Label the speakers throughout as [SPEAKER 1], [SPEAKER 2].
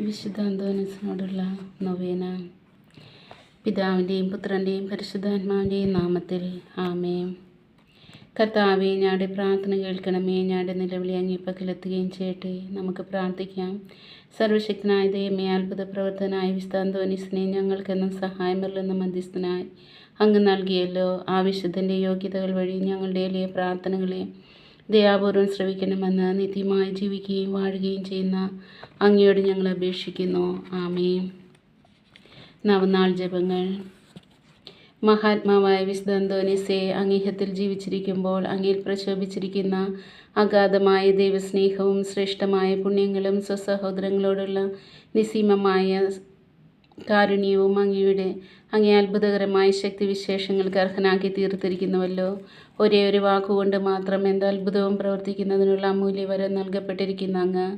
[SPEAKER 1] വിശുദ്ധ നൊവേന. പിതാവിന്റെയും പുത്രന്റെയും പരിശുദ്ധാത്മാവിന്റെയും നാമത്തിൽ ആമേ കർത്താവേ ഞാടെ പ്രാർത്ഥന കേൾക്കണമേ. ഞാടെ നിലവിളി അങ്ങിപ്പക്കിലെത്തുകയും ചെയ്യട്ടെ. നമുക്ക് പ്രാർത്ഥിക്കാം. സർവശക്തനായ ദൈവമേ അത്ഭുത പ്രവർത്തനായ വിശുദ്ധാന്തോനിസിനെ ഞങ്ങൾക്കെന്നും സഹായമല്ലെന്ന മധ്യസ്ഥനായി അങ്ങ് നൽകിയല്ലോ. ആവശ്യത്തിന്റെ യോഗ്യതകൾ വഴി ഞങ്ങളുടെ എളിയ പ്രാർത്ഥനകളെ ദയാപൂർവം ശ്രവിക്കണമെന്ന് നിത്യമായി ജീവിക്കുകയും വാഴുകയും ചെയ്യുന്ന അങ്ങയോട് ഞങ്ങൾ അപേക്ഷിക്കുന്നു. ആമേ നവനാൾ ജപങ്ങൾ. മഹാത്മാവായ വിശുദ്ധ അന്തോനിസെ അങ്ങേഹത്തിൽ ജീവിച്ചിരിക്കുമ്പോൾ അങ്ങയിൽ പ്രശോഭിച്ചിരിക്കുന്ന അഗാധമായ ദൈവസ്നേഹവും ശ്രേഷ്ഠമായ പുണ്യങ്ങളും സ്വസഹോദരങ്ങളോടുള്ള നിസീമമായ കാരുണ്യവും അങ്ങയുടെ അങ്ങേ അത്ഭുതകരമായ ശക്തിവിശേഷങ്ങൾക്ക് അർഹനാക്കി തീർത്തിരിക്കുന്നുവല്ലോ. ഒരേ ഒരു വാക്കുകൊണ്ട് മാത്രം എന്ത് അത്ഭുതവും പ്രവർത്തിക്കുന്നതിനുള്ള അമൂല്യവരം നൽകപ്പെട്ടിരിക്കുന്ന അങ്ങ്.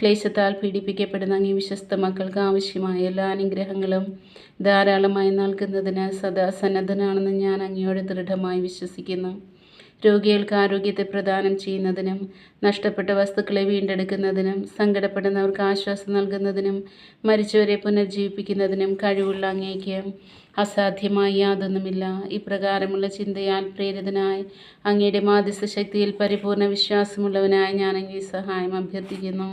[SPEAKER 1] ക്ലേശത്താൽ പീഡിപ്പിക്കപ്പെടുന്ന അങ്ങേ വിശ്വസ്ത മക്കൾക്ക് ആവശ്യമായ എല്ലാ അനുഗ്രഹങ്ങളും ധാരാളമായി നൽകുന്നതിന് സദാ സന്നദ്ധനാണെന്ന് ഞാൻ അങ്ങയോട് ദൃഢമായി വിശ്വസിക്കുന്നു. രോഗികൾക്ക് ആരോഗ്യത്തെ പ്രദാനം ചെയ്യുന്നതിനും നഷ്ടപ്പെട്ട വസ്തുക്കളെ വീണ്ടെടുക്കുന്നതിനും സങ്കടപ്പെടുന്നവർക്ക് ആശ്വാസം നൽകുന്നതിനും മരിച്ചവരെ പുനർജീവിപ്പിക്കുന്നതിനും കഴിവുള്ള അങ്ങേക്ക് അസാധ്യമായി യാതൊന്നുമില്ല. ഇപ്രകാരമുള്ള ചിന്തയാൽ പ്രേരിതനായി അങ്ങയുടെ മാധ്യസ്ഥ ശക്തിയിൽ പരിപൂർണ വിശ്വാസമുള്ളവനായി ഞാൻ അങ്ങേ സഹായം അഭ്യർത്ഥിക്കുന്നു.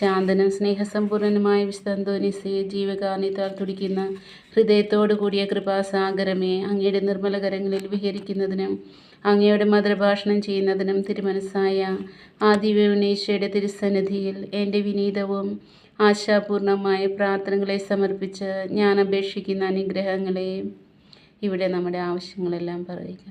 [SPEAKER 1] ശാന്തനും സ്നേഹസമ്പൂർണനുമായ വിസ്തന്തോനിസയെ ജീവകാരുണ്യത്താൽ തുടിക്കുന്ന ഹൃദയത്തോടു കൂടിയ കൃപാസാഗരമേ അങ്ങയുടെ നിർമ്മലകരങ്ങളിൽ വിഹരിക്കുന്നതിനും അങ്ങയുടെ മധുരഭാഷണം ചെയ്യുന്നതിനും തിരുമനസ്സായ ആദിവ്യനീശയുടെ തിരുസന്നിധിയിൽ എന്റെ വിനീതവും ആശാപൂർണമായ പ്രാർത്ഥനകളെ സമർപ്പിച്ച് ഞാൻ അപേക്ഷിക്കുന്ന അനുഗ്രഹങ്ങളെ ഇവിടെ നമ്മുടെ ആവശ്യങ്ങളെല്ലാം പറയുക.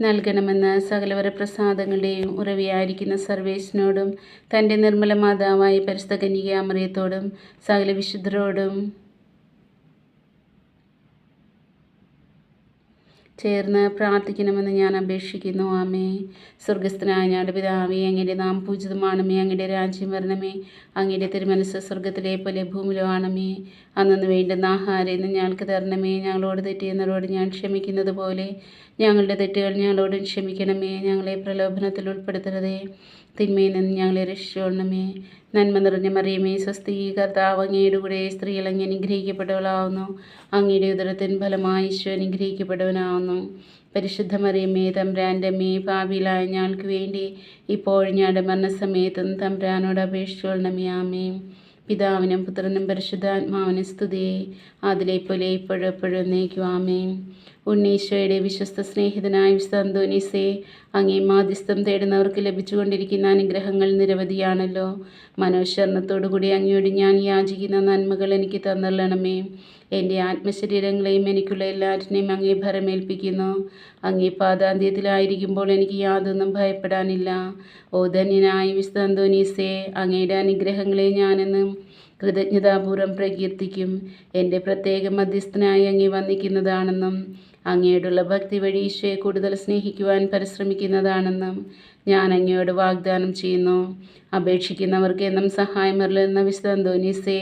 [SPEAKER 1] നൽകണമെന്ന് സകലവര പ്രസാദങ്ങളുടെയും ഉറവിയായിരിക്കുന്ന സർവേശിനോടും തന്റെ നിർമ്മല മാതാവായ പരിസ്ഥകന്യക അമറിയത്തോടും സകല വിശുദ്ധരോടും ചേർന്ന് പ്രാർത്ഥിക്കണമെന്ന് ഞാൻ അപേക്ഷിക്കുന്നു ആമേ. സ്വർഗസ്ഥനായ ഞങ്ങളുടെ പിതാവേ അങ്ങയുടെ നാം പൂജിതമാണമേ. അങ്ങയുടെ രാജ്യം വരണമേ. അങ്ങയുടെ തിരുമനസ് സ്വർഗത്തിലെ പോലെ ഭൂമിയിലോ ആണമേ. അന്നു വേണ്ടുന്ന ആഹാരം ഇന്ന് ഞങ്ങൾക്ക് തരണമേ. ഞങ്ങളോട് തെറ്റിയെന്നവരോട് ഞാൻ ക്ഷമിക്കുന്നത് പോലെ ഞങ്ങളുടെ തെറ്റുകൾ ഞങ്ങളോട് ക്ഷമിക്കണമേ. ഞങ്ങളെ പ്രലോഭനത്തിൽ ഉൾപ്പെടുത്തരുതേ. തിന്മയിൽ നിന്ന് ഞങ്ങളെ രക്ഷിച്ചോളണമേ. നന്മ നിറഞ്ഞ മറിയമേ സ്വസ്തി കർത്താവ് അങ്ങയുടെ കൂടെ സ്ത്രീകൾ അങ്ങ് അനുഗ്രഹിക്കപ്പെട്ടവളാവുന്നു. അങ്ങയുടെ ഉദരത്തിൻ ഫലമായി ഈശോ അനുഗ്രഹിക്കപ്പെട്ടവനാവുന്നു. പരിശുദ്ധ മറിയമേ തമ്പ്രാന്റെ മേ ഭാവിയിലായ ഞങ്ങൾക്ക് വേണ്ടി ഇപ്പോൾ ഞങ്ങളുടെ മരണസമയത്തും തമ്പ്രാനോട് അപേക്ഷിച്ചോളണമേ ആമേ. പിതാവിനും പുത്രനും പരിശുദ്ധാത്മാവിനും സ്തുതിയെ അതിലെ പോലെ ഇപ്പോഴും എപ്പോഴും നീക്കും ആമേ. ഉണ്ണീശോയുടെ വിശ്വസ്ത സ്നേഹിതനായ വിസ്തന്തോനീസെ അങ്ങേ മാധ്യസ്ഥം തേടുന്നവർക്ക് ലഭിച്ചുകൊണ്ടിരിക്കുന്ന അനുഗ്രഹങ്ങൾ നിരവധിയാണല്ലോ. മനോശരണത്തോടുകൂടി അങ്ങയോട് ഞാൻ യാചിക്കുന്ന നന്മകൾ എനിക്ക് തന്നല്ലണമേ എന്റെ ആത്മശരീരങ്ങളെയും എനിക്കുള്ള എല്ലാറ്റിനെയും അങ്ങേ ഭരമേൽപ്പിക്കുന്നു. അങ്ങേ പാദാന്ത്യത്തിലായിരിക്കുമ്പോൾ എനിക്ക് യാതൊന്നും ഭയപ്പെടാനില്ല. ഓ ധന്യനായ വിസ്തന്തോനീസേ അങ്ങയുടെ അനുഗ്രഹങ്ങളെ ഞാനെന്നും കൃതജ്ഞതാപൂർവം പ്രകീർത്തിക്കും. എന്റെ പ്രത്യേക മധ്യസ്ഥനായി അങ്ങേ വന്നിക്കുന്നതാണെന്നും അങ്ങയോടുള്ള ഭക്തി വഴി ഈശോയെ കൂടുതൽ സ്നേഹിക്കുവാൻ പരിശ്രമിക്കുന്നതാണെന്നും ഞാൻ അങ്ങയോട് വാഗ്ദാനം ചെയ്യുന്നു. അപേക്ഷിക്കുന്നവർക്ക് എന്നും സഹായം അറിയുന്ന അന്തോനീസെ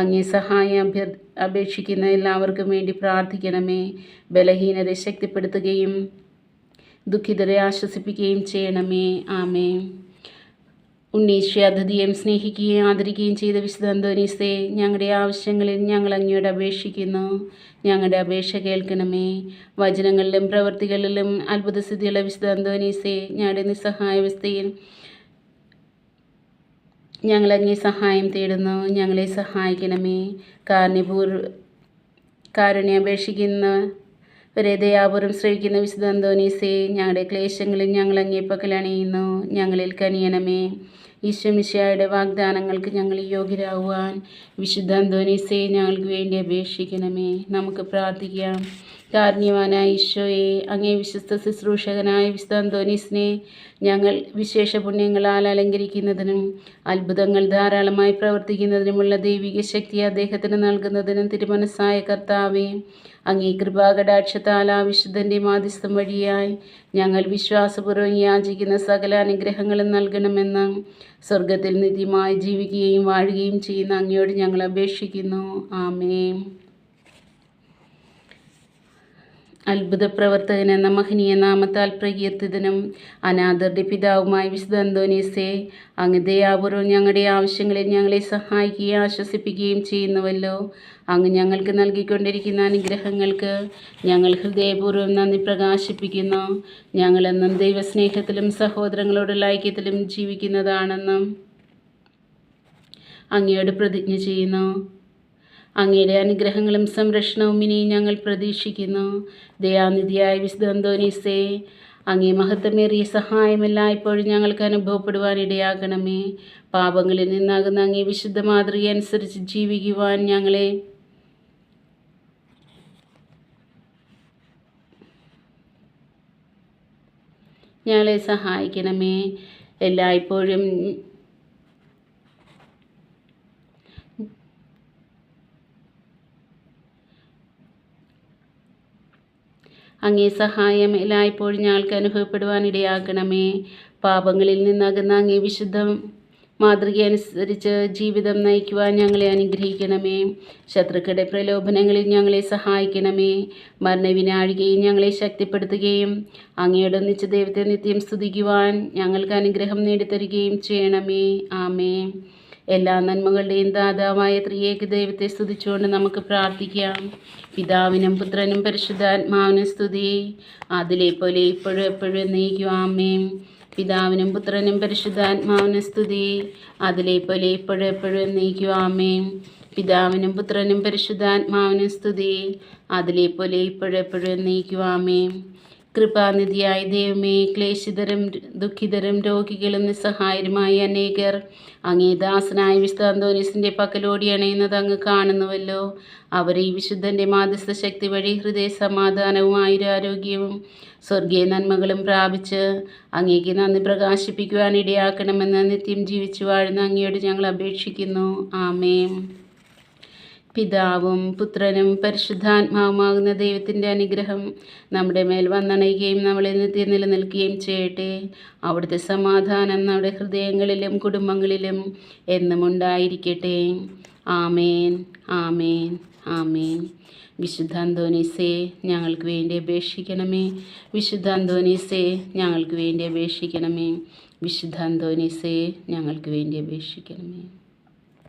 [SPEAKER 1] അങ്ങേ സഹായം അഭ്യർ അപേക്ഷിക്കുന്ന എല്ലാവർക്കും വേണ്ടി പ്രാർത്ഥിക്കണമേ. ബലഹീനരെ ശക്തിപ്പെടുത്തുകയും ദുഃഖിതരെ ആശ്വസിപ്പിക്കുകയും ചെയ്യണമേ. ആമേ ഉണ്ണീശ്വ അതിഥിയും സ്നേഹിക്കുകയും ആദരിക്കുകയും ചെയ്ത വിശുദ്ധ അന്തോനീസേ ഞങ്ങളുടെ ആവശ്യങ്ങളിൽ ഞങ്ങൾ അങ്ങയോട് അപേക്ഷിക്കുന്നു. ഞങ്ങളുടെ അപേക്ഷ കേൾക്കണമേ. വചനങ്ങളിലും പ്രവൃത്തികളിലും അത്ഭുതസ്ഥിതിയുള്ള വിശുദ്ധ അന്തോനീസേ ഞങ്ങളുടെ നിസ്സഹായാവസ്ഥയിൽ ഞങ്ങളങ്ങേ സഹായം തേടുന്നു. ഞങ്ങളെ സഹായിക്കണമേ. കാരണപൂർ കാരുണ്യാപേക്ഷിക്കുന്ന ഒരേ ദയാപുരം ശ്രവിക്കുന്ന വിശുദ്ധ അന്തോനീസെ ഞങ്ങളുടെ ക്ലേശങ്ങളിൽ ഞങ്ങൾ അങ്ങേപ്പക്കലണിയുന്നു ഞങ്ങളിൽ കനിയണമേ. ഈശ്വമിശയുടെ വാഗ്ദാനങ്ങൾക്ക് ഞങ്ങൾ യോഗ്യരാകുവാൻ വിശുദ്ധ അന്തോനീസെ ഞങ്ങൾക്ക് വേണ്ടി അപേക്ഷിക്കണമേ. നമുക്ക് പ്രാർത്ഥിക്കാം. കാരുണ്യവാനായ ഈശോയെ അങ്ങേ വിശ്വസ്ത ശുശ്രൂഷകനായ വിശുദ്ധ ഞങ്ങൾ വിശേഷ പുണ്യങ്ങളാൽ അലങ്കരിക്കുന്നതിനും അത്ഭുതങ്ങൾ ധാരാളമായി പ്രവർത്തിക്കുന്നതിനുമുള്ള ദൈവിക ശക്തി അദ്ദേഹത്തിന് നൽകുന്നതിനും തിരുമനസ്സായ കർത്താവെ അങ്ങേ കൃപാകടാക്ഷത്താൽ ആ വിശുദ്ധന്റെ മാധ്യസ്ഥം വഴിയായി ഞങ്ങൾ വിശ്വാസപൂർവം യാചിക്കുന്ന സകല അനുഗ്രഹങ്ങളും നൽകണമെന്ന് സ്വർഗത്തിൽ നിത്യമായി ജീവിക്കുകയും വാഴുകയും ചെയ്യുന്ന അങ്ങയോട് ഞങ്ങൾ അപേക്ഷിക്കുന്നു. ആമേ അത്ഭുത പ്രവർത്തകൻ എന്ന മഹനീയ നാമത്താൽ പ്രകീർത്തിതനും അനാഥരുടെ പിതാവുമായ വിശുദ്ധ അന്തോനീസെ അങ്ങ് ദയാപൂർവം ഞങ്ങളുടെ ആവശ്യങ്ങളിൽ ഞങ്ങളെ സഹായിക്കുകയും ആശ്വസിപ്പിക്കുകയും ചെയ്യുന്നുവല്ലോ. അങ്ങ് ഞങ്ങൾക്ക് നൽകിക്കൊണ്ടിരിക്കുന്ന അനുഗ്രഹങ്ങൾക്ക് ഞങ്ങൾ ഹൃദയപൂർവം നന്ദി പ്രകാശിപ്പിക്കുന്നു. ഞങ്ങളെന്നും ദൈവസ്നേഹത്തിലും സഹോദരങ്ങളോടുള്ള ഐക്യത്തിലും ജീവിക്കുന്നതാണെന്നും അങ്ങയോട് പ്രതിജ്ഞ ചെയ്യുന്നു. അങ്ങയുടെ അനുഗ്രഹങ്ങളും സംരക്ഷണവും ഇനി ഞങ്ങൾ പ്രതീക്ഷിക്കുന്നു. ദയാനിധിയായ വിശുദ്ധന്തോനീസേ അങ്ങേ മഹത്വമേറിയ സഹായമെല്ലാം ഇപ്പോഴും ഞങ്ങൾക്ക് അനുഭവപ്പെടുവാൻ ഇടയാകണമേ. പാപങ്ങളിൽ നിന്നാകുന്ന അങ്ങേ വിശുദ്ധ മാതൃക അനുസരിച്ച് ജീവിക്കുവാൻ ഞങ്ങളെ ഞങ്ങളെ സഹായിക്കണമേ. എല്ലായ്പ്പോഴും അങ്ങേ സഹായം എല്ലായ്പ്പോഴും ഞങ്ങൾക്ക് അനുഭവപ്പെടുവാനിടയാക്കണമേ പാപങ്ങളിൽ നിന്നകുന്ന അങ്ങേ വിശുദ്ധ മാതൃക അനുസരിച്ച് ജീവിതം നയിക്കുവാൻ ഞങ്ങളെ അനുഗ്രഹിക്കണമേ. ശത്രുക്കളുടെ പ്രലോഭനങ്ങളിൽ ഞങ്ങളെ സഹായിക്കണമേ. മരണവിനാഴികയും ഞങ്ങളെ ശക്തിപ്പെടുത്തുകയും അങ്ങയുടെ ഒന്നിച്ച് ദൈവത്തെ നിത്യം സ്തുതിക്കുവാൻ ഞങ്ങൾക്ക് അനുഗ്രഹം നേടിത്തരികയും ചെയ്യണമേ. ആമേ എല്ലാ നന്മകളുടെയും ദാതാവായ ത്രിയേക ദൈവത്തെ സ്തുതിച്ചുകൊണ്ട് നമുക്ക് പ്രാർത്ഥിക്കാം. പിതാവിനും പുത്രനും പരിശുദ്ധാത്മാവിനും സ്തുതി. അതിലെ പോലെ ഇപ്പോഴും എപ്പോഴും നീക്കു ആമേം പിതാവിനും പുത്രനും പരിശുദ്ധാത്മാവിനും സ്തുതി. അതിലെ പോലെ ഇപ്പോഴും എപ്പോഴും നീക്കു ആമേം പിതാവിനും പുത്രനും പരിശുദ്ധാത്മാവിനും സ്തുതി. അതിലെ പോലെ ഇപ്പോഴും എപ്പോഴും നീക്കു ആമേ കൃപാനിധിയായ ദൈവമേ ക്ലേശിതരും ദുഃഖിതരും രോഗികളും നിസ്സഹായരുമായ അനേകർ അങ്ങേ ദാസനായ വിശുദ്ധാന്തോനീസിന്റെ പക്കലോടി അണയുന്നത് അങ്ങ് കാണുന്നുവല്ലോ. അവർ ഈ വിശുദ്ധന്റെ മാധ്യസ്ഥ ശക്തി വഴി ഹൃദയ സമാധാനവും ആയുരാരോഗ്യവും സ്വർഗീയ നന്മകളും പ്രാപിച്ച് അങ്ങേക്ക് നന്ദി പ്രകാശിപ്പിക്കുവാൻ ഇടയാക്കണമെന്ന് നിത്യം ജീവിച്ചു വാഴുന്ന അങ്ങയോട് ഞങ്ങൾ അപേക്ഷിക്കുന്നു. ആമേം പിതാവും പുത്രനും പരിശുദ്ധാത്മാവുമാകുന്ന ദൈവത്തിന്റെ അനുഗ്രഹം നമ്മുടെ മേൽ വന്നണയുകയും നമ്മളെ നിത്യം നിലനിൽക്കുകയും ചെയ്യട്ടെ. അവിടുത്തെ സമാധാനം നമ്മുടെ ഹൃദയങ്ങളിലും കുടുംബങ്ങളിലും എന്നും ഉണ്ടായിരിക്കട്ടെ. ആമേൻ ആമേൻ ആമേൻ. വിശുദ്ധ അന്തോനീസേ ഞങ്ങൾക്ക് വേണ്ടി അപേക്ഷിക്കണമേ. വിശുദ്ധ അന്തോനീസേ ഞങ്ങൾക്ക് വേണ്ടി അപേക്ഷിക്കണമേ. വിശുദ്ധ അന്തോനീസേ ഞങ്ങൾക്ക് വേണ്ടി അപേക്ഷിക്കണമേ.